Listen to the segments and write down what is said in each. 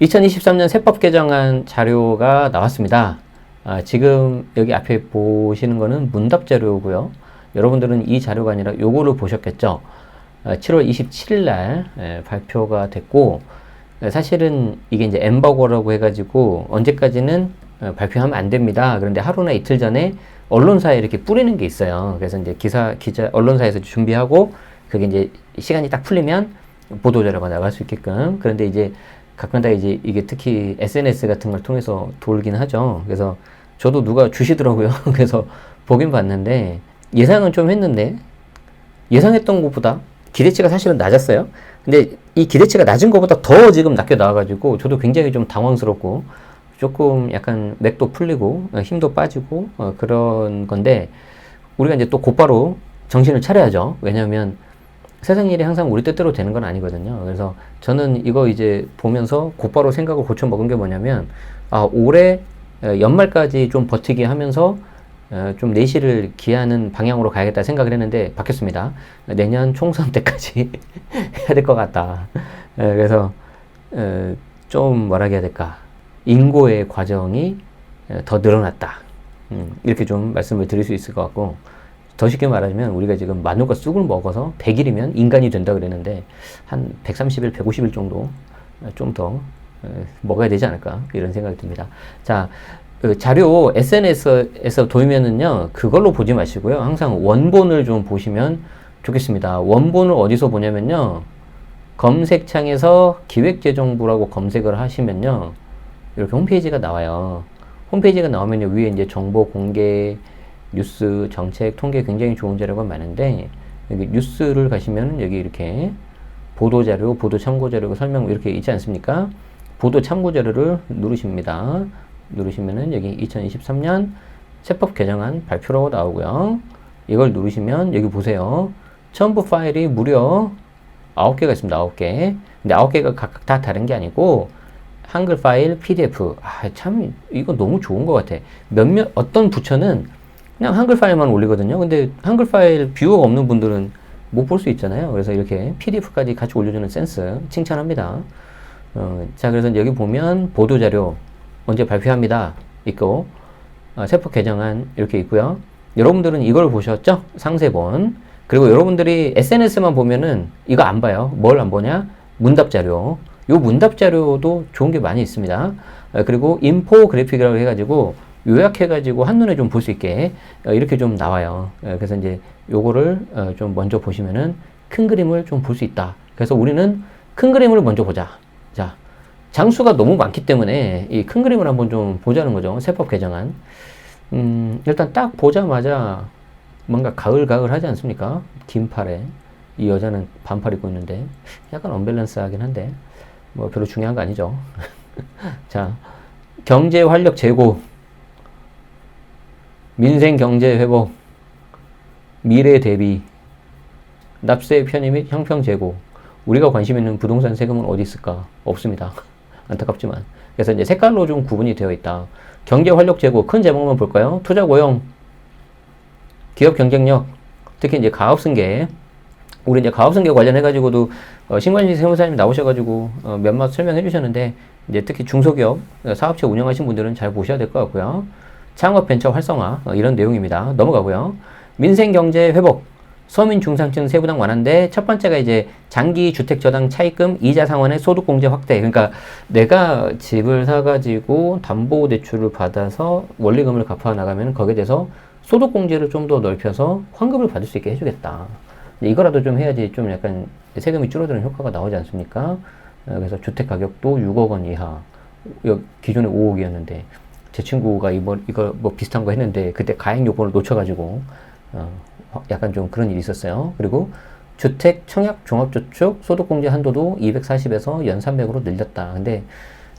2023년 세법 개정안 자료가 나왔습니다. 아, 지금 여기 앞에 보시는 거는 문답 자료고요. 여러분들은 이 자료가 아니라 요거를 보셨겠죠. 아, 7월 27일 날 예, 발표가 됐고 예, 사실은 이게 이제 엠버거라고 해가지고 언제까지는 어, 발표하면 안 됩니다. 그런데 하루나 이틀 전에 언론사에 이렇게 뿌리는 게 있어요. 그래서 이제 기사 기자 언론사에서 준비하고 그게 이제 시간이 딱 풀리면 보도 자료가 나갈 수 있게끔 그런데 이제 가끔다 이제 이게 특히 SNS 같은 걸 통해서 돌긴 하죠. 그래서 저도 누가 주시더라고요. 그래서 보긴 봤는데 예상은 좀 했는데 예상했던 것보다 기대치가 사실은 낮았어요. 근데 이 기대치가 낮은 것보다 더 지금 낮게 나와가지고 저도 굉장히 좀 당황스럽고 조금 약간 맥도 풀리고 어, 힘도 빠지고 어, 그런 건데 우리가 이제 또 곧바로 정신을 차려야죠. 왜냐하면 세상 일이 항상 우리 뜻대로 되는 건 아니거든요. 그래서 저는 이거 이제 보면서 곧바로 생각을 고쳐 먹은 게 뭐냐면, 아, 올해 연말까지 좀 버티기 하면서 좀 내실을 기하는 방향으로 가야겠다 생각을 했는데 바뀌었습니다. 내년 총선 때까지 해야 될 것 같다. 그래서 좀 뭐라 해야 될까. 인고의 과정이 더 늘어났다. 음, 이렇게 좀 말씀을 드릴 수 있을 것 같고, 더 쉽게 말하자면 우리가 지금 마누가 쑥을 먹어서 100일이면 인간이 된다 그랬는데 한 130일, 150일 정도 좀 더 먹어야 되지 않을까 이런 생각이 듭니다. 자, 그 자료 SNS에서 보면은요 그걸로 보지 마시고요 항상 원본을 좀 보시면 좋겠습니다. 원본을 어디서 보냐면요 검색창에서 기획재정부라고 검색을 하시면요 이렇게 홈페이지가 나와요. 홈페이지가 나오면 위에 이제 정보 공개 뉴스, 정책, 통계 굉장히 좋은 자료가 많은데 여기 뉴스를 가시면 여기 이렇게 보도 자료, 보도 참고 자료 설명 이렇게 있지 않습니까? 보도 참고 자료를 누르십니다. 누르시면은 여기 2023년 세법 개정안 발표라고 나오고요. 이걸 누르시면 여기 보세요. 첨부 파일이 무려 9개가 있습니다. 9개. 근데 9개가 각각 다 다른 게 아니고 한글 파일, PDF. 아, 참 이거 너무 좋은 것 같아. 몇몇 어떤 부처는 그냥 한글 파일만 올리거든요. 근데 한글 파일 뷰어가 없는 분들은 못 볼 수 있잖아요. 그래서 이렇게 PDF까지 같이 올려주는 센스 칭찬합니다. 어, 자, 그래서 여기 보면 보도자료 언제 발표합니다. 있고, 어, 세법 개정안 이렇게 있고요. 여러분들은 이걸 보셨죠? 상세본. 그리고 여러분들이 SNS만 보면은 이거 안 봐요. 뭘 안 보냐? 문답 자료. 요 문답 자료도 좋은 게 많이 있습니다. 어, 그리고 인포그래픽이라고 해가지고 요약해가지고 한눈에 좀 볼 수 있게 어, 이렇게 좀 나와요. 어, 그래서 이제 요거를 어, 좀 먼저 보시면은 큰 그림을 좀 볼 수 있다. 그래서 우리는 큰 그림을 먼저 보자. 자, 장수가 너무 많기 때문에 이 큰 그림을 한번 좀 보자는 거죠. 세법 개정안. 음, 일단 딱 보자마자 뭔가 가을가을 하지 않습니까? 긴 팔에. 이 여자는 반팔 입고 있는데 약간 언밸런스 하긴 한데 뭐 별로 중요한 거 아니죠. 자, 경제 활력 제고 민생 경제 회복, 미래 대비, 납세 편의 및 형평 제고. 우리가 관심 있는 부동산 세금은 어디 있을까? 없습니다. 안타깝지만. 그래서 이제 색깔로 좀 구분이 되어 있다. 경제 활력 제고 큰 제목만 볼까요? 투자 고용, 기업 경쟁력, 특히 이제 가업 승계. 우리 이제 가업 승계 관련해 가지고도 어, 신관식 세무사님 나오셔 가지고 어, 몇몇 설명해 주셨는데 이제 특히 중소기업 사업체 운영하신 분들은 잘 보셔야 될 것 같고요. 창업 벤처 활성화 어, 이런 내용입니다. 넘어가고요. 민생 경제 회복, 서민 중상층 세부당 완화인데 첫 번째가 이제 장기 주택 저당 차입금 이자 상환의 소득 공제 확대. 그러니까 내가 집을 사가지고 담보 대출을 받아서 원리금을 갚아 나가면 거기에 대해서 소득 공제를 좀 더 넓혀서 환급을 받을 수 있게 해주겠다. 이거라도 좀 해야지 좀 약간 세금이 줄어드는 효과가 나오지 않습니까? 어, 그래서 주택 가격도 6억 원 이하. 기존에 5억이었는데 제 친구가 이거, 이거 뭐 비슷한 거 했는데 그때 가액 요건을 놓쳐가지고 어, 약간 좀 그런 일이 있었어요. 그리고 주택 청약 종합저축 소득공제 한도도 240에서 연 300으로 늘렸다. 근데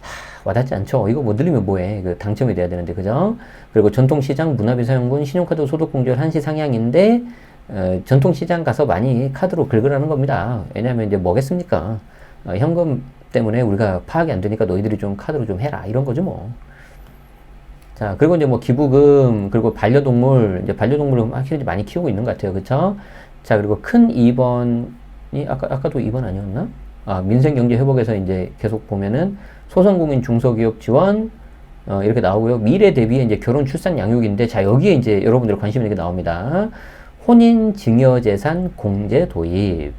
하, 와닿지 않죠. 이거 뭐 늘리면 뭐해? 그 당첨이 돼야 되는데 그죠? 그리고 전통시장 문화비사용군 신용카드 소득공제율 한시 상향인데 어, 전통시장 가서 많이 카드로 긁으라는 겁니다. 왜냐하면 이제 뭐겠습니까? 어, 현금 때문에 우리가 파악이 안 되니까 너희들이 좀 카드로 좀 해라 이런 거죠 뭐. 자, 그리고 이제 뭐 기부금, 그리고 반려동물, 이제 반려동물을 확실히 많이 키우고 있는 것 같아요. 그쵸? 자, 그리고 큰 2번이, 아까, 아까도 2번 아니었나? 아, 민생경제 회복에서 이제 계속 보면은 소상공인 중소기업 지원 어, 이렇게 나오고요. 미래 대비에 이제 결혼 출산 양육인데 자 여기에 이제 여러분들 관심 있는 게 나옵니다. 혼인 증여재산 공제 도입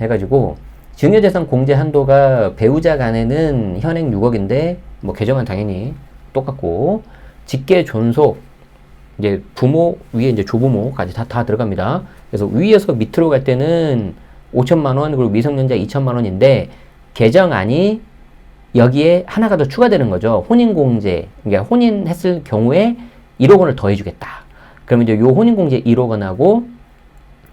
해가지고 증여재산 공제 한도가 배우자 간에는 현행 6억인데 뭐 개정은 당연히 똑같고 직계 존속 이제 부모 위에 이제 조부모까지 다, 다 들어갑니다. 그래서 위에서 밑으로 갈 때는 5천만 원 그리고 미성년자 2천만 원인데 개정안이 여기에 하나가 더 추가되는 거죠. 혼인공제 그러니까 혼인했을 경우에 1억 원을 더 해주겠다. 그러면 이제 요 혼인공제 1억 원하고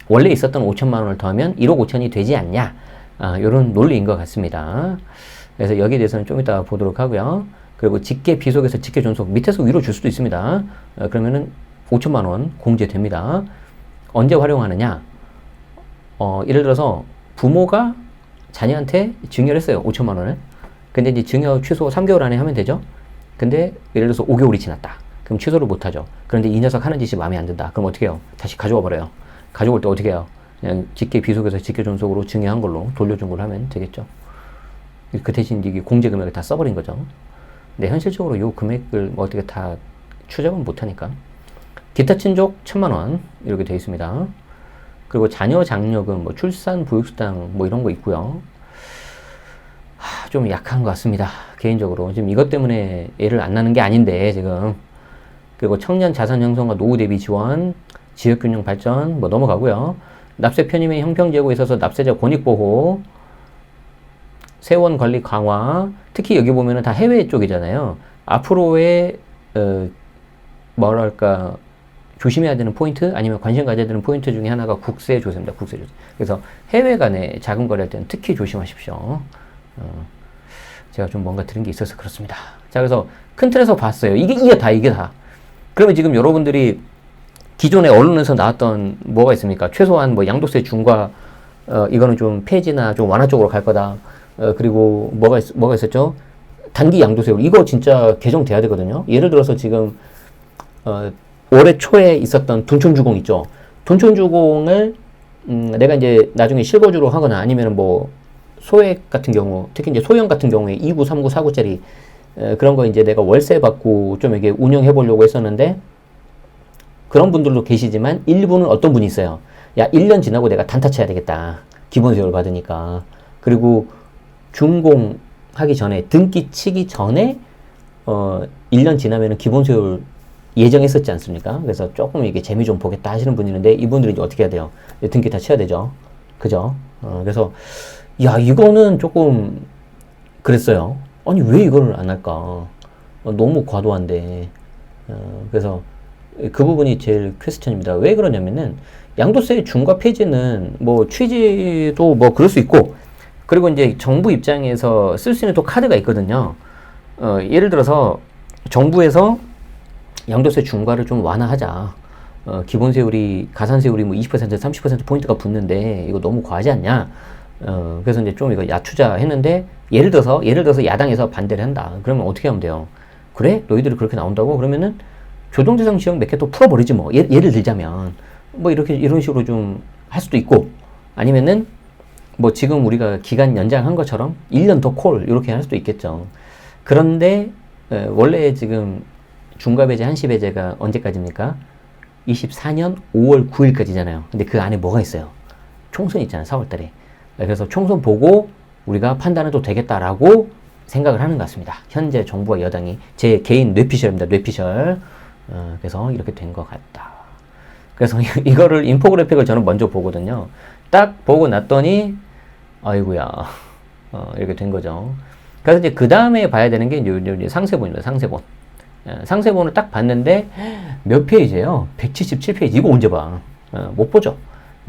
원래 있었던 5천만 원을 더하면 1억 5천이 되지 않냐. 아, 요런 논리인 것 같습니다. 그래서 여기에 대해서는 좀 이따 보도록 하고요. 그리고 직계 비속에서 직계 존속 밑에서 위로 줄 수도 있습니다. 어, 그러면은 5천만 원 공제됩니다. 언제 활용하느냐? 어, 예를 들어서 부모가 자녀한테 증여를 했어요. 5천만 원을. 근데 이제 증여 취소 3개월 안에 하면 되죠. 근데 예를 들어서 5개월이 지났다. 그럼 취소를 못 하죠. 그런데 이 녀석 하는 짓이 마음에 안 든다. 그럼 어떻게 해요? 다시 가져와 버려요. 가져올 때 어떻게 해요? 그냥 직계 비속에서 직계 존속으로 증여한 걸로 돌려준 걸로 하면 되겠죠. 그 대신 이게 공제 금액을 다 써버린 거죠. 근데 현실적으로 요 금액을 뭐 어떻게 다 추적은 못 하니까. 기타 친족 천만 원 이렇게 되어 있습니다. 그리고 자녀 장려금, 뭐 출산 보육수당 뭐 이런 거 있고요. 하, 좀 약한 것 같습니다. 개인적으로 지금 이것 때문에 애를 안 낳는 게 아닌데 지금 그리고 청년 자산 형성과 노후 대비 지원, 지역 균형 발전 뭐 넘어가고요. 납세 편입의 형평 제고에 있어서 납세자 권익 보호, 세원 관리 강화, 특히 여기 보면은 다 해외 쪽이잖아요. 앞으로의 어, 뭐랄까 조심해야 되는 포인트 아니면 관심 가져야 되는 포인트 중에 하나가 국세 조세입니다. 국세 조세. 그래서 해외 간에 자금 거래할 때는 특히 조심하십시오. 어, 제가 좀 뭔가 들은 게 있어서 그렇습니다. 자, 그래서 큰 틀에서 봤어요. 이게 이게 다 이게 다. 그러면 지금 여러분들이 기존에 언론에서 나왔던 뭐가 있습니까? 최소한 뭐 양도세 중과 어, 이거는 좀 폐지나 좀 완화 쪽으로 갈 거다. 어, 그리고 뭐가 있, 뭐가 있었죠? 단기 양도세 이거 진짜 개정돼야 되거든요. 예를 들어서 지금 어, 올해 초에 있었던 둔촌주공 있죠. 둔촌주공을 음, 내가 이제 나중에 실거주로 하거나 아니면 뭐 소액 같은 경우, 특히 이제 소형 같은 경우에 2구, 3구, 4구짜리 에, 그런 거 이제 내가 월세 받고 좀 이게 운영해 보려고 했었는데 그런 분들도 계시지만 일부는 어떤 분이 있어요. 야, 1년 지나고 내가 단타 쳐야 되겠다. 기본 세율 받으니까. 그리고 준공하기 전에 등기 치기 전에 어 1년 지나면은 기본 세율 예정했었지 않습니까? 그래서 조금 이게 재미 좀 보겠다 하시는 분이 있는데 이분들이 이제 어떻게 해야 돼요? 등기 다 쳐야 되죠. 그죠? 어, 그래서 야 이거는 조금 그랬어요. 아니 왜 이거를 안 할까? 어, 너무 과도한데. 어, 그래서 그 부분이 제일 퀘스천입니다. 왜 그러냐면은 양도세 중과 폐지는 뭐 취지도 뭐 그럴 수 있고 그리고 이제 정부 입장에서 쓸 수 있는 또 카드가 있거든요. 어, 예를 들어서 정부에서 양도세 중과를 좀 완화하자. 어, 기본 세율이 가산 세율이 뭐 20% 30% 포인트가 붙는데 이거 너무 과하지 않냐? 어, 그래서 이제 좀 이거 야추자 했는데 예를 들어서 예를 들어서 야당에서 반대를 한다. 그러면 어떻게 하면 돼요? 그래? 너희들이 그렇게 나온다고? 그러면은 조정대상 지역 몇 개 또 풀어버리지 뭐. 예, 예를 들자면 뭐 이렇게 이런 식으로 좀 할 수도 있고 아니면은 뭐 지금 우리가 기간 연장한 것처럼 1년 더 콜 이렇게 할 수도 있겠죠. 그런데 에, 원래 지금 중과 배제 한시 배제가 언제까지입니까? 24년 5월 9일까지잖아요. 근데 그 안에 뭐가 있어요? 총선 있잖아요. 4월 달에. 그래서 총선 보고 우리가 판단해도 되겠다라고 생각을 하는 것 같습니다. 현재 정부와 여당이 제 개인 뇌피셜입니다. 뇌피셜. 어, 그래서 이렇게 된 것 같다. 그래서 이거를 인포그래픽을 저는 먼저 보거든요. 딱 보고 났더니 아이구야 어, 이렇게 된 거죠. 그래서 이제 그 다음에 봐야 되는 게 이제, 이제 상세본입니다. 상세본. 예, 상세본을 딱 봤는데 몇 페이지예요? 177페이지. 이거 언제 봐? 어, 못 보죠.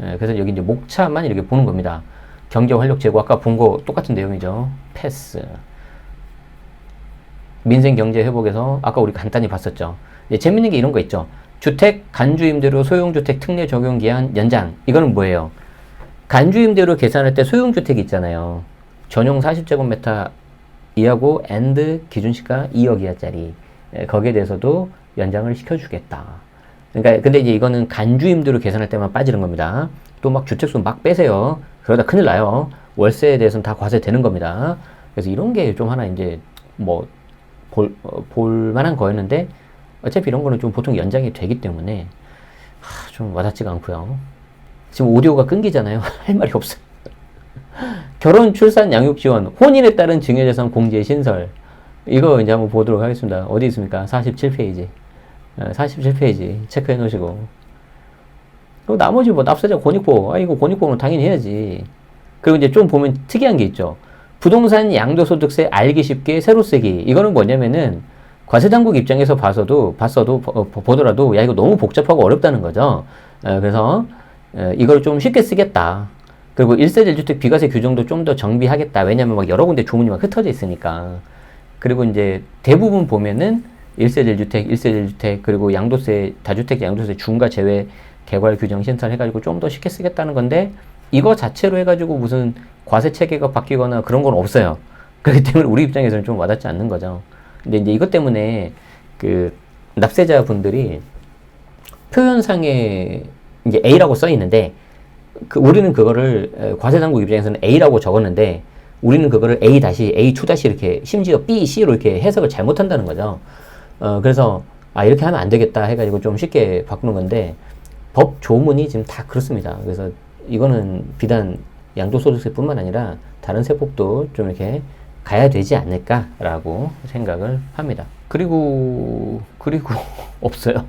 예, 그래서 여기 이제 목차만 이렇게 보는 겁니다. 경제 활력 제고 아까 본 거 똑같은 내용이죠. 패스. 민생 경제 회복에서 아까 우리 간단히 봤었죠. 예, 재밌는 게 이런 거 있죠. 주택 간주임대로 소형주택 특례 적용 기한 연장. 이거는 뭐예요? 간주임대로 계산할 때 소형주택 있잖아요. 전용 40제곱미터 이하고 엔드 기준시가 2억 이하짜리. 예, 거기에 대해서도 연장을 시켜주겠다. 그러니까 근데 이제 이거는 간주임대로 계산할 때만 빠지는 겁니다. 또 막 주택수 막 빼세요. 그러다 큰일 나요. 월세에 대해서는 다 과세되는 겁니다. 그래서 이런 게 좀 하나 이제 뭐 볼, 어, 볼만한 거였는데 어차피 이런 거는 좀 보통 연장이 되기 때문에 하, 좀 와닿지가 않고요. 지금 오디오가 끊기잖아요. 할 말이 없어요. 결혼, 출산, 양육 지원, 혼인에 따른 증여재산 공제 신설. 이거 이제 한번 보도록 하겠습니다. 어디 있습니까? 47페이지. 47페이지 체크해 놓으시고. 그리고 나머지 뭐 납세자 권익보. 아, 이거 권익보는 당연히 해야지. 그리고 이제 좀 보면 특이한 게 있죠. 부동산 양도소득세 알기 쉽게 새로 쓰기. 이거는 뭐냐면은 과세당국 입장에서 봐서도, 봤어도, 보, 보더라도, 야, 이거 너무 복잡하고 어렵다는 거죠. 에, 그래서, 에, 이걸 좀 쉽게 쓰겠다. 그리고 1세대 1주택 비과세 규정도 좀 더 정비하겠다. 왜냐면 막 여러 군데 조문이 막 흩어져 있으니까. 그리고 이제 대부분 보면은 1세대 1주택, 1세대 1주택, 그리고 양도세, 다주택 양도세 중과 제외 개괄 규정 신설 해가지고 좀 더 쉽게 쓰겠다는 건데, 이거 자체로 해가지고 무슨 과세 체계가 바뀌거나 그런 건 없어요. 그렇기 때문에 우리 입장에서는 좀 와닿지 않는 거죠. 근데 이제 이것 때문에 그 납세자 분들이 표현상에 이제 A라고 써 있는데 그 우리는 그거를 과세 당국 입장에서는 A라고 적었는데 우리는 그거를 A 다시 A2 다시 이렇게 심지어 B, C로 이렇게 해석을 잘못한다는 거죠. 어 그래서 아 이렇게 하면 안 되겠다 해가지고 좀 쉽게 바꾸는 건데 법 조문이 지금 다 그렇습니다. 그래서 이거는 비단 양도소득세뿐만 아니라 다른 세법도 좀 이렇게 가야 되지 않을까라고 생각을 합니다. 그리고 그리고 없어요.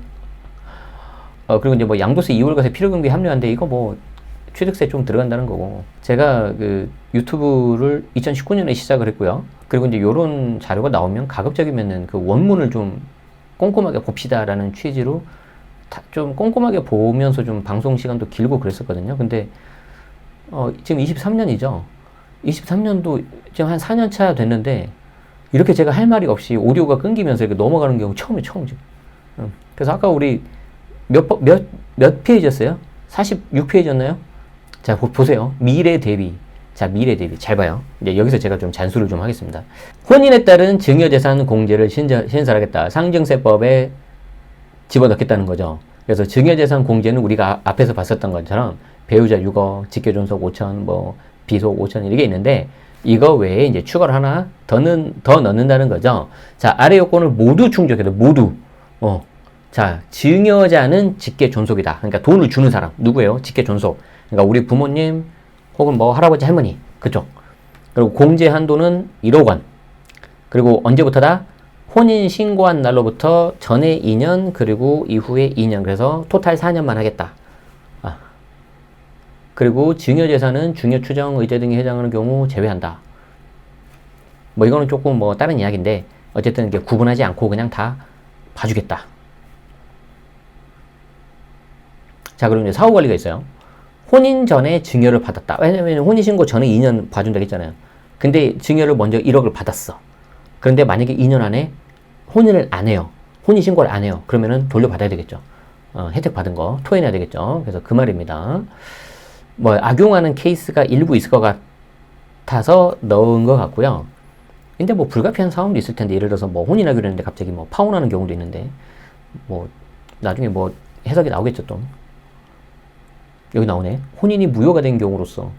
어 그리고 이제 뭐 양도세 이월과세 필요경비 합류한데 이거 뭐 취득세 좀 들어간다는 거고 제가 그 유튜브를 2019년에 시작을 했고요. 그리고 이제 요런 자료가 나오면 가급적이면은 그 원문을 좀 꼼꼼하게 봅시다라는 취지로 좀 꼼꼼하게 보면서 좀 방송 시간도 길고 그랬었거든요. 근데 어 지금 23년이죠. 23년도 지금 한 4년 차 됐는데 이렇게 제가 할 말이 없이 오디오가 끊기면서 이렇게 넘어가는 경우 처음이 처음이죠. 그래서 아까 우리 몇, 몇, 몇 페이지였어요? 46페이지였나요? 자, 보, 세요 미래 대비. 자, 미래 대비. 잘 봐요. 이제 여기서 제가 좀 잔수를 좀 하겠습니다. 혼인에 따른 증여재산 공제를 신설, 신설하겠다. 상증세법에 집어넣겠다는 거죠. 그래서 증여재산 공제는 우리가 앞에서 봤었던 것처럼 배우자 6억, 직계존속 5천, 뭐 비속 5천 이렇게 있는데 이거 외에 이제 추가를 하나 더는 더 넣는다는 거죠. 자 아래 요건을 모두 충족해도 모두 어. 자 증여자는 직계 존속이다. 그러니까 돈을 주는 사람 누구예요? 직계 존속. 그러니까 우리 부모님 혹은 뭐 할아버지 할머니 그죠? 그리고 공제 한도는 1억 원. 그리고 언제부터다? 혼인 신고한 날로부터 전에 2년 그리고 이후에 2년 그래서 토탈 4년만 하겠다. 그리고 증여 재산은 중요 추정 의제 등에 해당하는 경우 제외한다. 뭐 이거는 조금 뭐 다른 이야기인데 어쨌든 이게 구분하지 않고 그냥 다 봐주겠다. 자, 그리고 이제 사후 관리가 있어요. 혼인 전에 증여를 받았다. 왜냐면 혼인 신고 전에 2년 봐준다 했잖아요. 근데 증여를 먼저 1억을 받았어. 그런데 만약에 2년 안에 혼인을 안 해요. 혼인 신고를 안 해요. 그러면은 돌려받아야 되겠죠. 어, 혜택 받은 거 토해내야 되겠죠. 그래서 그 말입니다. 뭐 악용하는 케이스가 일부 있을 것 같아서 넣은 것 같고요. 근데 뭐 불가피한 상황도 있을 텐데 예를 들어서 뭐 혼인하기로 했는데 갑자기 뭐 파혼하는 경우도 있는데 뭐 나중에 뭐 해석이 나오겠죠 또 여기 나오네. 혼인이 무효가 된 경우로서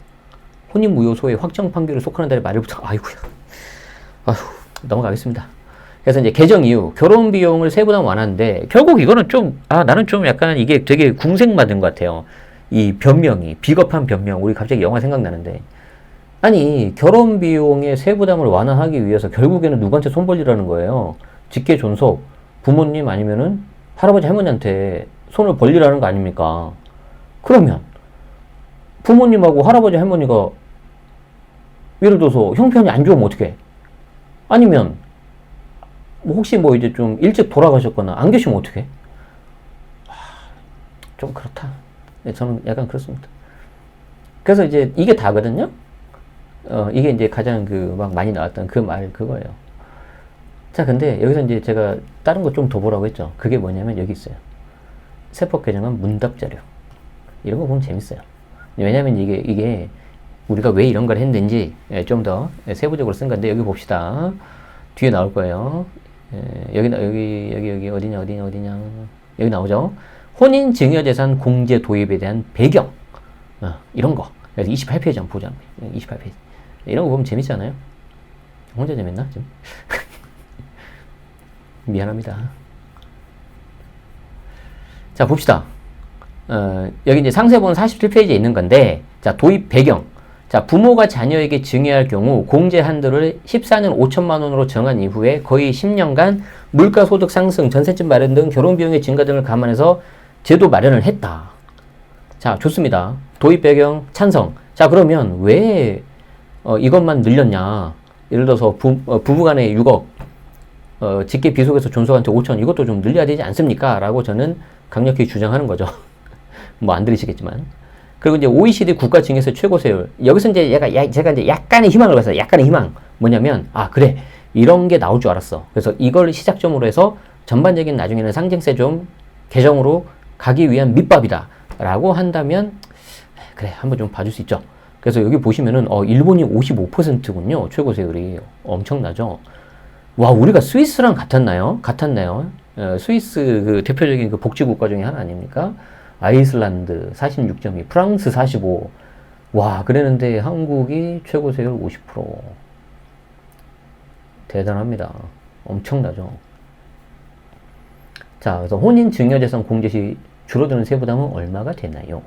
혼인 무효소의 확정 판결을 속하는 말을부터 아이고야. 아휴 넘어가겠습니다. 그래서 이제 개정 이후 결혼 비용을 세부담 완화인데 결국 이거는 좀 아 나는 좀 약간 이게 되게 궁색맞은 것 같아요. 이 변명이 비겁한 변명. 우리 갑자기 영화 생각나는데. 아니 결혼 비용의 세부담을 완화하기 위해서 결국에는 누구한테 손 벌리라는 거예요? 직계 존속 부모님 아니면은 할아버지 할머니한테 손을 벌리라는 거 아닙니까 그러면 부모님하고 할아버지 할머니가 예를 들어서 형편이 안 좋으면 어떻게 아니면 뭐 혹시 뭐 이제 좀 일찍 돌아가셨거나 안 계시면 어떻게 좀 그렇다 네, 저는 약간 그렇습니다. 그래서 이제 이게 다거든요. 어, 이게 이제 가장 그 막 많이 나왔던 그 말 그거예요. 자, 근데 여기서 이제 제가 다른 거 좀 더 보라고 했죠. 그게 뭐냐면 여기 있어요. 세법 개정안 문답 자료. 이런 거 보면 재밌어요. 왜냐면 이게, 이게 우리가 왜 이런 걸 했는지 예, 좀더 세부적으로 쓴 건데 여기 봅시다. 뒤에 나올 거예요. 예, 여기, 여기, 여기, 여기, 어디냐, 어디냐, 어디냐. 여기 나오죠. 혼인 증여재산 공제 도입에 대한 배경 어, 이런 거 그래서 28페이지 한번 보자. 28페이지. 이런 거 보면 재밌잖아요. 혼자 재밌나? 좀? 미안합니다. 자, 봅시다. 어, 여기 이제 상세본 47페이지에 있는 건데, 자, 도입 배경. 자, 부모가 자녀에게 증여할 경우 공제 한도를 14년 5천만 원으로 정한 이후에 거의 10년간 물가 소득 상승, 전세집 마련 등 결혼 비용의 증가 등을 감안해서 제도 마련을 했다. 자, 좋습니다. 도입 배경 찬성. 자, 그러면 왜 어, 이것만 늘렸냐? 예를 들어서 부, 어, 부부간에 6억, 어, 직계 비속에서 존속한테 5천 이것도 좀 늘려야 되지 않습니까? 라고 저는 강력히 주장하는 거죠. 뭐 안 들으시겠지만. 그리고 이제 OECD 국가 증여세 최고 세율. 여기서 이제 얘가 야, 제가 이제 약간의 희망을 봤어요. 약간의 희망. 뭐냐면 아 그래 이런 게 나올 줄 알았어. 그래서 이걸 시작점으로 해서 전반적인 나중에는 상징세 좀 개정으로 가기 위한 밑밥이다 라고 한다면 그래 한번 좀 봐줄 수 있죠. 그래서 여기 보시면은 어 일본이 55%군요 최고 세율이 엄청나죠. 와 우리가 스위스랑 같았나요? 같았나요? 어, 스위스 그 대표적인 그 복지 국가 중에 하나 아닙니까? 아이슬란드 46.2, 프랑스 45. 와, 그랬는데 한국이 최고 세율 50%. 대단합니다. 엄청나죠. 자, 그래서 혼인 증여재산 공제 시 줄어드는 세부담은 얼마가 되나요?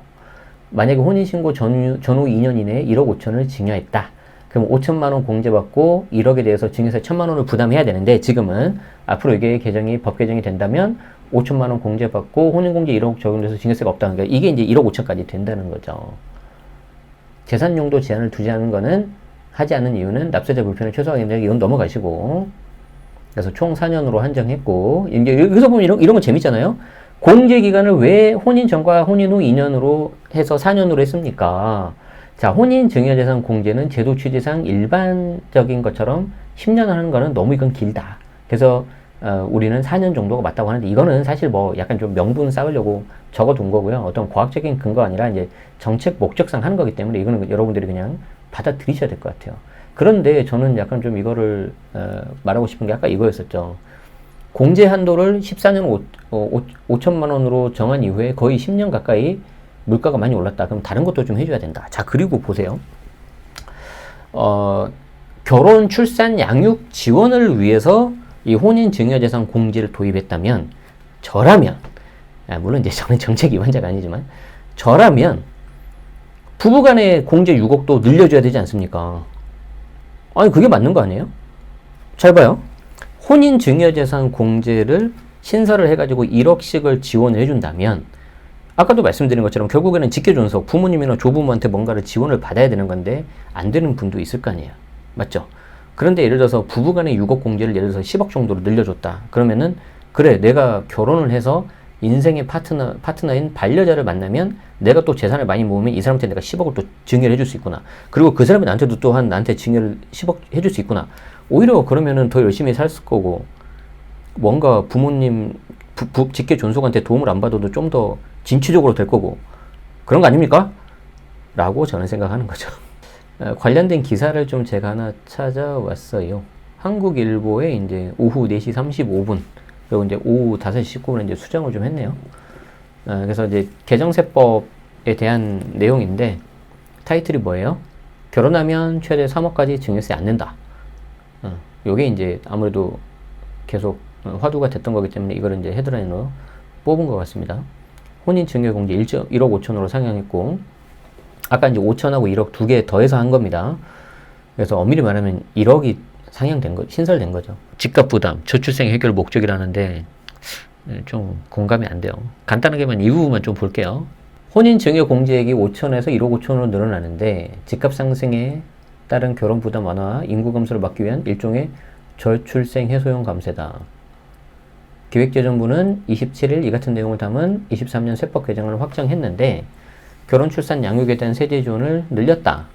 만약에 혼인신고 전후, 전후 2년 이내에 1억 5천을 증여했다. 그럼 5천만 원 공제받고 1억에 대해서 증여세 1천만 원을 부담해야 되는데 지금은 앞으로 이게 개정이 법 개정이 된다면 5천만 원 공제받고 혼인공제 1억 적용돼서 증여세가 없다는 거예요. 이게 이제 1억 5천까지 된다는 거죠. 재산 용도 제한을 두지 않은 거는 하지 않는 이유는 납세자 불편을 최소화하기 이건 넘어가시고 그래서 총 4년으로 한정했고 이제 여기서 보면 이런, 이런 거 재밌잖아요. 공제 기간을 왜 혼인 전과 혼인 후 2년으로 해서 4년으로 했습니까? 자, 혼인 증여재산 공제는 제도 취지상 일반적인 것처럼 10년 하는 거는 너무 이건 길다. 그래서 어, 우리는 4년 정도가 맞다고 하는데 이거는 사실 뭐 약간 좀 명분 쌓으려고 적어둔 거고요. 어떤 과학적인 근거 아니라 이제 정책 목적상 하는 거기 때문에 이거는 여러분들이 그냥 받아들이셔야 될 것 같아요. 그런데 저는 약간 좀 이거를 어, 말하고 싶은 게 아까 이거였었죠. 공제 한도를 14년 5, 어, 5, 천만 원으로 정한 이후에 거의 10년 가까이 물가가 많이 올랐다. 그럼 다른 것도 좀 해줘야 된다. 자, 그리고 보세요. 어, 결혼, 출산, 양육 지원을 위해서 이 혼인 증여재산 공제를 도입했다면 저라면 아, 물론 이제 저는 정책 위반자가 아니지만 저라면 부부간의 공제 6억도 늘려줘야 되지 않습니까? 아니 그게 맞는 거 아니에요? 잘 봐요. 혼인 증여재산 공제를 신설을 해가지고 1억씩을 지원을 해준다면 아까도 말씀드린 것처럼 결국에는 직계존속 부모님이나 조부모한테 뭔가를 지원을 받아야 되는 건데 안 되는 분도 있을 거 아니에요. 맞죠? 그런데 예를 들어서 부부간의 6억 공제를 예를 들어서 10억 정도로 늘려줬다. 그러면은 그래 내가 결혼을 해서 인생의 파트너 파트너인 반려자를 만나면 내가 또 재산을 많이 모으면 이 사람한테 내가 10억을 또 증여를 해줄 수 있구나. 그리고 그 사람이 나한테도 또한 나한테 증여를 10억 해줄 수 있구나. 오히려 그러면은 더 열심히 살 거고 뭔가 부모님 부, 부, 직계 존속한테 도움을 안 받아도 좀 더 진취적으로 될 거고 그런 거 아닙니까? 라고 저는 생각하는 거죠. 어, 관련된 기사를 좀 제가 하나 찾아왔어요. 한국일보에 이제 오후 4시 35분 그리고 이제 오후 5시 19분에 이제 수정을 좀 했네요. 어, 그래서 이제 개정세법에 대한 내용인데 타이틀이 뭐예요? 결혼하면 최대 3억까지 증여세 안 낸다. 어, 요게 이제 아무래도 계속 화두가 됐던 거기 때문에 이걸 이제 헤드라인으로 뽑은 것 같습니다. 혼인 증여 공제 1억 5천으로 상향했고 아까 이제 5천하고 1억 두 개 더해서 한 겁니다. 그래서 엄밀히 말하면 1억이 상향된 거, 신설된 거죠. 집값 부담, 저출생 해결 목적이라는데 네, 좀 공감이 안 돼요. 간단하게만 이 부분만 좀 볼게요. 혼인 증여 공제액이 5천에서 1억 5천으로 늘어나는데 집값 상승에 따른 결혼 부담 완화, 인구 감소를 막기 위한 일종의 저출생 해소용 감세다. 기획재정부는 27일 이 같은 내용을 담은 23년 세법 개정을 확정했는데 결혼, 출산, 양육에 대한 세제 지원을 늘렸다.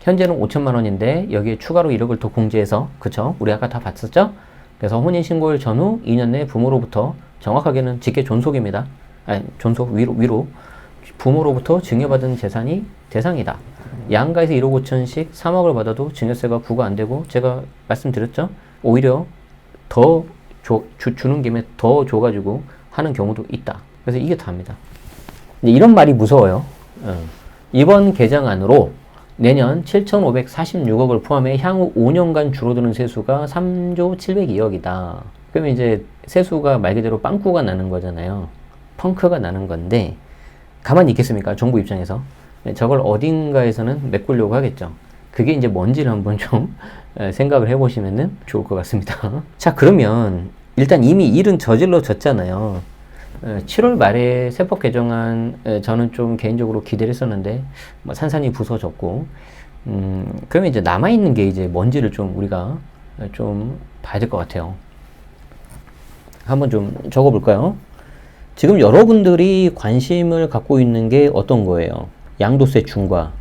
현재는 5천만 원인데 여기에 추가로 1억을 더 공제해서 그쵸? 우리 아까 다 봤었죠? 그래서 혼인 신고일 전후 2년 내 부모로부터 정확하게는 직계 존속입니다. 아니 존속 위로 위로 부모로부터 증여받은 재산이 대상이다. 양가에서 1억 5천씩 3억을 받아도 증여세가 부과 안 되고 제가 말씀드렸죠? 오히려 더 줘, 주, 주는 김에 더 줘가지고 하는 경우도 있다. 그래서 이게 다입니다. 이런 말이 무서워요. 어. 이번 개정안으로 내년 7,546억을 포함해 향후 5년간 줄어드는 세수가 3조 702억이다. 그러면 이제 세수가 말 그대로 빵꾸가 나는 거잖아요. 펑크가 나는 건데 가만히 있겠습니까? 정부 입장에서. 네, 저걸 어딘가에서는 메꾸려고 하겠죠. 그게 이제 뭔지를 한번 좀 생각을 해보시면 좋을 것 같습니다. 자, 그러면 일단 이미 일은 저질러 졌잖아요. 7월 말에 세법 개정안 저는 좀 개인적으로 기대를 했었는데 뭐 산산이 부서졌고 음, 그러면 이제 남아 있는 게 이제 뭔지를 좀 우리가 좀 봐야 될 것 같아요. 한번 좀 적어 볼까요? 지금 여러분들이 관심을 갖고 있는 게 어떤 거예요? 양도세 중과.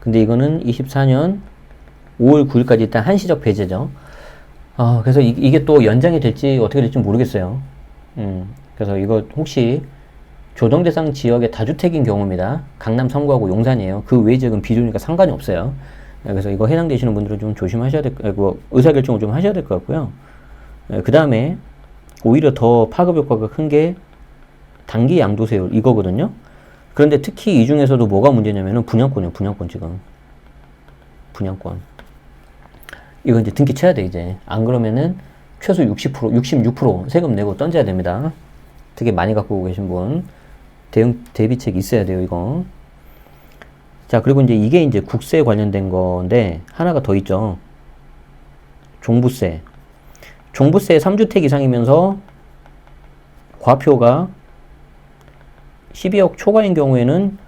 근데 이거는 24년 5월 9일까지 일단 한시적 배제죠. 아, 그래서 이, 게또 연장이 될지 어떻게 될지 모르겠어요. 음, 그래서 이거 혹시 조정 대상 지역의 다주택인 경우입니다. 강남 성구하고 용산이에요. 그 외 지역은 비주니까 상관이 없어요. 그래서 이거 해당되시는 분들은 좀 조심하셔야 될, 뭐 의사결정을 좀 하셔야 될 것 같고요. 그 다음에 오히려 더 파급 효과가 큰 게 단기 양도세율 이거거든요. 그런데 특히 이 중에서도 뭐가 문제냐면은 분양권이에요. 분양권 지금. 분양권. 이거 이제 등기 쳐야 돼 이제. 안 그러면은 최소 60% 66% 세금 내고 던져야 됩니다. 되게 많이 갖고 계신 분 대응 대비책 있어야 돼요 이거. 자 그리고 이제 이게 이제 국세 관련된 건데 하나가 더 있죠. 종부세. 종부세 3주택 이상이면서 과표가 12억 초과인 경우에는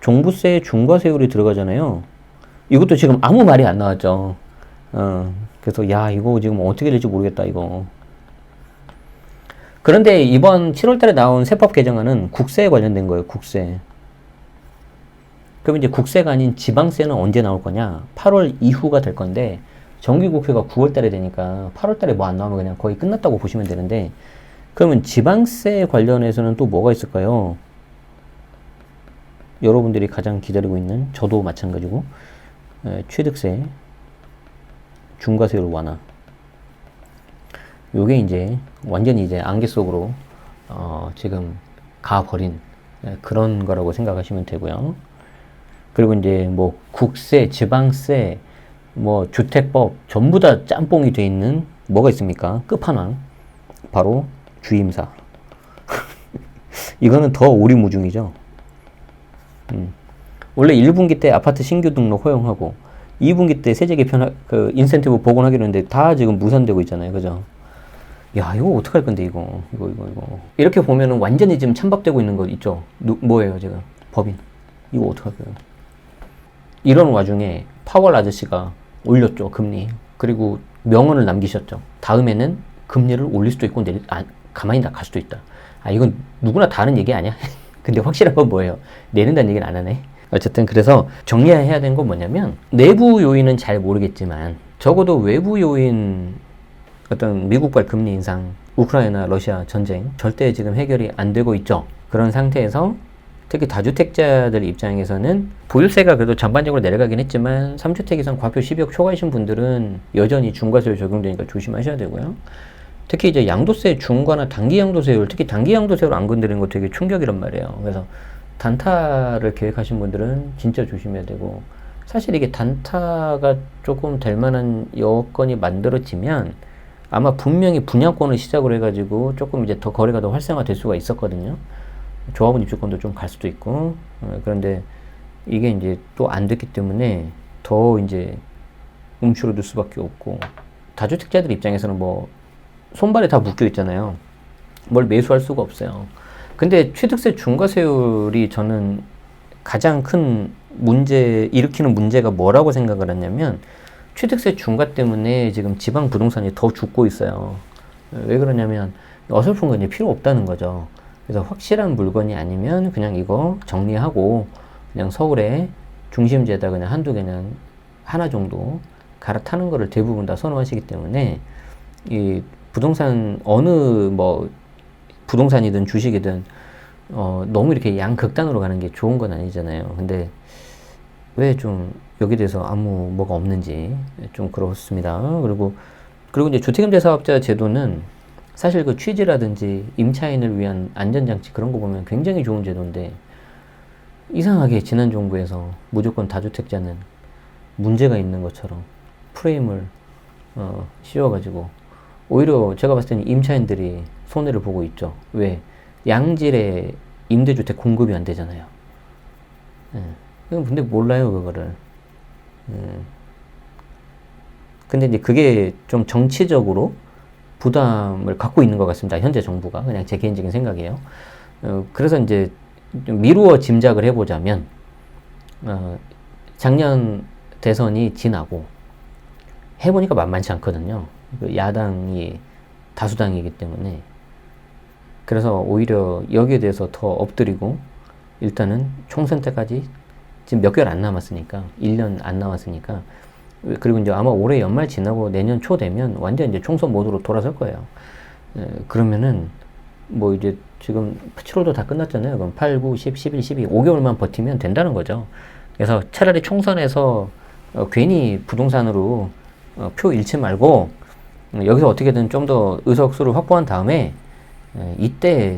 종부세 중과세율이 들어가잖아요. 이것도 지금 아무 말이 안 나왔죠. 어, 그래서 야 이거 지금 어떻게 될지 모르겠다 이거. 그런데 이번 7월 달에 나온 세법 개정안은 국세에 관련된 거예요. 국세. 그럼 이제 국세가 아닌 지방세는 언제 나올 거냐? 8월 이후가 될 건데 정기국회가 9월 달에 되니까 8월 달에 뭐 안 나오면 그냥 거의 끝났다고 보시면 되는데 그러면 지방세 관련해서는 또 뭐가 있을까요? 여러분들이 가장 기다리고 있는 저도 마찬가지고 에, 취득세 중과세율 완화 요게 이제 완전히 이제 안개 속으로 어, 지금 가버린 에, 그런 거라고 생각하시면 되고요. 그리고 이제 뭐 국세, 지방세, 뭐 주택법 전부 다 짬뽕이 돼 있는 뭐가 있습니까? 끝판왕 바로 주임사. 이거는 더 오리무중이죠. 음. 원래 1분기 때 아파트 신규 등록 허용하고 2분기 때 세제 개편 그 인센티브 복원하기로 했는데 다 지금 무산되고 있잖아요. 그죠? 야, 이거 어떡할 건데 이거. 이거 이거 이거. 이렇게 보면은 완전히 지금 찬밥되고 있는 거 있죠. 누, 뭐예요, 지금? 법인. 이거 어떡할까요? 이런 와중에 파월 아저씨가 올렸죠, 금리. 그리고 명언을 남기셨죠. 다음에는 금리를 올릴 수도 있고 내릴 아, 가만히 나갈 수도 있다. 아, 이건 누구나 다 하는 얘기 아니야? 근데 확실한 건 뭐예요? 내린다는 얘기는 안 하네. 어쨌든 그래서 정리해야 되는 건 뭐냐면 내부 요인은 잘 모르겠지만 적어도 외부 요인 어떤 미국발 금리 인상, 우크라이나 러시아 전쟁 절대 지금 해결이 안 되고 있죠. 그런 상태에서 특히 다주택자들 입장에서는 보유세가 그래도 전반적으로 내려가긴 했지만 3주택 이상 과표 12억 초과이신 분들은 여전히 중과세율 적용되니까 조심하셔야 되고요. 특히 이제 양도세 중과나 단기 양도세율, 특히 단기 양도세율 안 건드리는 거 되게 충격이란 말이에요. 그래서 단타를 계획하신 분들은 진짜 조심해야 되고 사실 이게 단타가 조금 될 만한 여건이 만들어지면 아마 분명히 분양권을 시작으로 해가지고 조금 이제 더 거래가 더 활성화될 수가 있었거든요. 조합원 입주권도 좀 갈 수도 있고 어, 그런데 이게 이제 또 안 됐기 때문에 더 이제 움츠러들 수밖에 없고 다주택자들 입장에서는 뭐 손발에 다 묶여 있잖아요. 뭘 매수할 수가 없어요. 근데 취득세 중과세율이 저는 가장 큰 문제, 일으키는 문제가 뭐라고 생각을 하냐면 취득세 중과 때문에 지금 지방 부동산이 더 죽고 있어요. 왜 그러냐면 어설픈 건 이제 필요 없다는 거죠. 그래서 확실한 물건이 아니면 그냥 이거 정리하고 그냥 서울에 중심지에다 그냥 한두 개는 하나 정도 갈아타는 거를 대부분 다 선호하시기 때문에 이 부동산 어느 뭐 부동산이든 주식이든 어 너무 이렇게 양극단으로 가는 게 좋은 건 아니잖아요. 근데 왜좀 여기 대해서 아무 뭐가 없는지 좀 그렇습니다. 그리고 그리고 이제 주택임대 사업자 제도는 사실 그 취지라든지 임차인을 위한 안전장치 그런 거 보면 굉장히 좋은 제도인데 이상하게 지난 정부에서 무조건 다주택자는 문제가 있는 것처럼 프레임을 어, 씌워가지고 오히려 제가 봤을 때는 임차인들이 손해를 보고 있죠. 왜? 양질의 임대주택 공급이 안 되잖아요. 예. 근데 몰라요, 그거를. 음. 근데 이제 그게 좀 정치적으로 부담을 갖고 있는 것 같습니다. 현재 정부가. 그냥 제 개인적인 생각이에요. 어, 그래서 이제 좀 미루어 짐작을 해보자면, 어, 작년 대선이 지나고, 해보니까 만만치 않거든요. 그 야당이 다수당이기 때문에. 그래서 오히려 여기에 대해서 더 엎드리고, 일단은 총선 때까지 지금 몇 개월 안 남았으니까, 1년 안 남았으니까, 그리고 이제 아마 올해 연말 지나고 내년 초 되면 완전 이제 총선 모드로 돌아설 거예요. 에, 그러면은 뭐 이제 지금 7월도 다 끝났잖아요. 그럼 8, 9, 10, 11, 12, 5개월만 버티면 된다는 거죠. 그래서 차라리 총선에서 어, 괜히 부동산으로 어, 표 잃지 말고 음, 여기서 어떻게든 좀 더 의석수를 확보한 다음에 에, 이때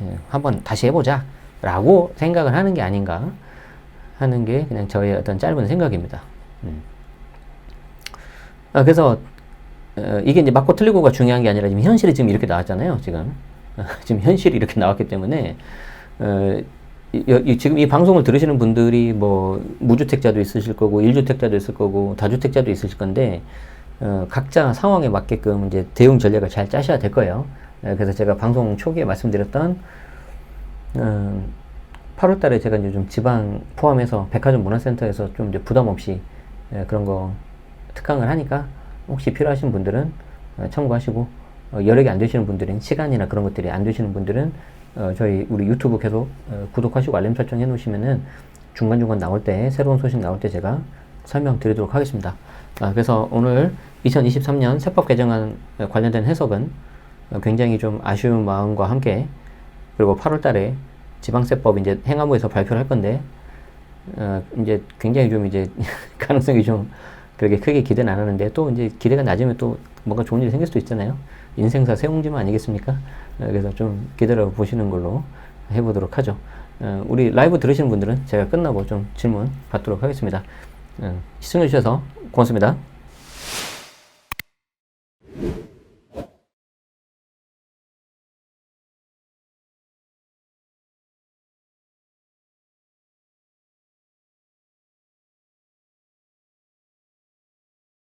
에, 한번 다시 해보자 라고 생각을 하는 게 아닌가 하는 게 그냥 저의 어떤 짧은 생각입니다. 음. 아, 그래서 어, 이게 이제 맞고 틀리고가 중요한 게 아니라 지금 현실이 지금 이렇게 나왔잖아요. 지금 지금 현실이 이렇게 나왔기 때문에 어, 이, 이, 지금 이 방송을 들으시는 분들이 뭐 무주택자도 있으실 거고 일주택자도 있을 거고 다주택자도 있으실 건데 어, 각자 상황에 맞게끔 이제 대응 전략을 잘 짜셔야 될 거예요. 에, 그래서 제가 방송 초기에 말씀드렸던 어, 8월 달에 제가 이제 좀 지방 포함해서 백화점 문화센터에서 좀 이제 부담 없이 에, 그런 거 특강을 하니까 혹시 필요하신 분들은 어, 참고하시고 어, 여력이 안 되시는 분들은 시간이나 그런 것들이 안 되시는 분들은 어, 저희 우리 유튜브 계속 어, 구독하시고 알림 설정 해 놓으시면은 중간중간 나올 때 새로운 소식 나올 때 제가 설명 드리도록 하겠습니다. 아, 그래서 오늘 2023년 세법 개정안 관련된 해석은 어, 굉장히 좀 아쉬운 마음과 함께 그리고 8월 달에 지방세법 이제 행안부에서 발표를 할 건데 어, 이제 굉장히 좀 이제 가능성이 좀 그렇게 크게 기대는 안 하는데 또 이제 기대가 낮으면 또 뭔가 좋은 일이 생길 수도 있잖아요. 인생사 세옹지만 아니겠습니까? 어, 그래서 좀 기다려 보시는 걸로 해보도록 하죠. 어, 우리 라이브 들으시는 분들은 제가 끝나고 좀 질문 받도록 하겠습니다. 어, 시청해주셔서 고맙습니다.